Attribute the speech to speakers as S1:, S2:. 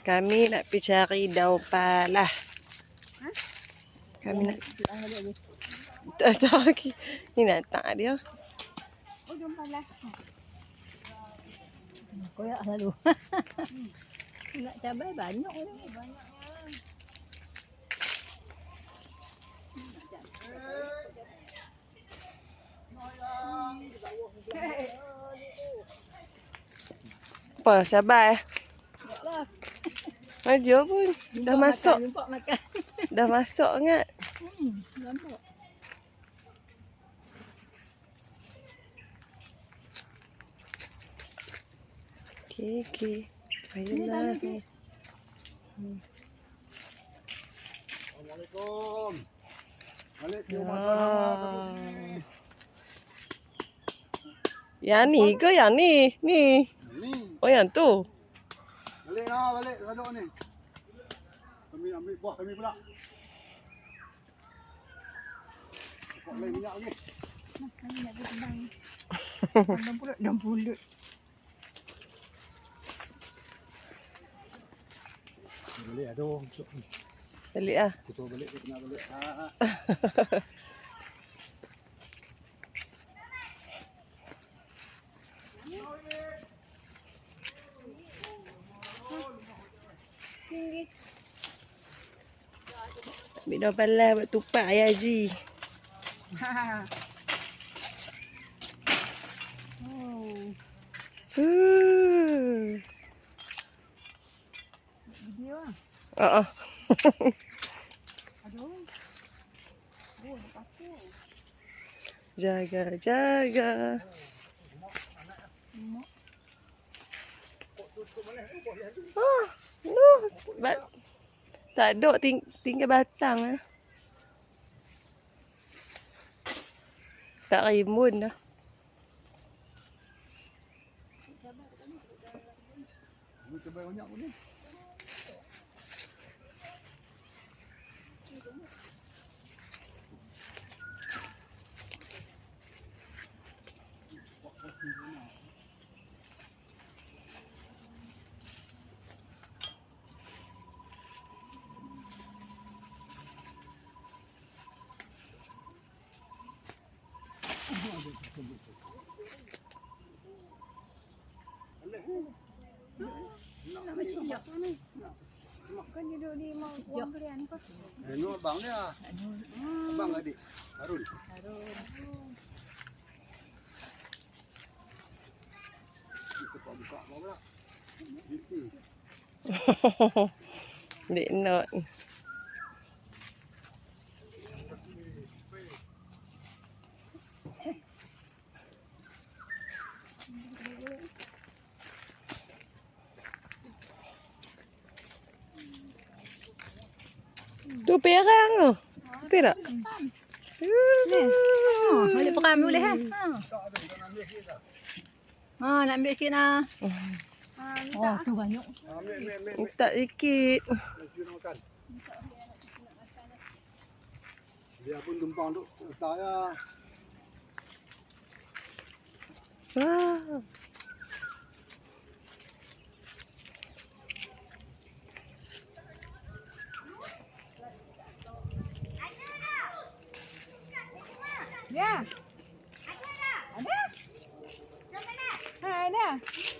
S1: Kami nak pergi cari daun palah.
S2: Ha?
S1: Kami nak tak tahu lagi. Ni nak tak dia.
S2: Oh, jom palas. Koyak selalu. Nak cabai banyak ni. Banyak.
S1: Apa? Cabai? Maju pun. Dah masuk.
S2: Nampak makan.
S1: Dah masuk ingat.
S2: Hmm, nampak.
S1: Okey, okey. Baiklah.
S3: Assalamualaikum. Balik ke
S1: Ya.
S3: rumah ni.
S1: Yang ni ke yang ni? Ni.
S3: Ni.
S1: Oh yang tu.
S3: Balik lah, balik duduk ni. Kami ambil buah kami pula. Pokok lain minyak lagi.
S2: Kami nak pergi tendang. Dalam pulut, dalam pulut.
S3: Balik aduh.
S1: Balik ah.
S3: Kita balik, kita nak balik. Ah,
S1: Ambil daun palah buat tupak ayah Haji.
S2: Oh, video ah.
S1: Oh.
S2: Aduh.
S1: Jaga, jaga.
S2: Mak.
S1: Oh, no. Bat tak ada ting tinggal batang ah. Tak rimbun dah.
S3: Ni
S2: Ano
S3: bang niya? Ano bang adi? Harun. Harun. Ito pa buka mo ba?
S1: Hindi. Hindi. Tu perang tu. Betul tak?
S2: Oh, boleh peram boleh ha. Ha. Ha, nak ambil sikit lah. Oh, tu banyak.
S3: Ambil, ambil, ambil. ambil.
S1: Minta sikit.
S3: Dia pun tumpang tu. Tak ya.
S1: Wah. Да.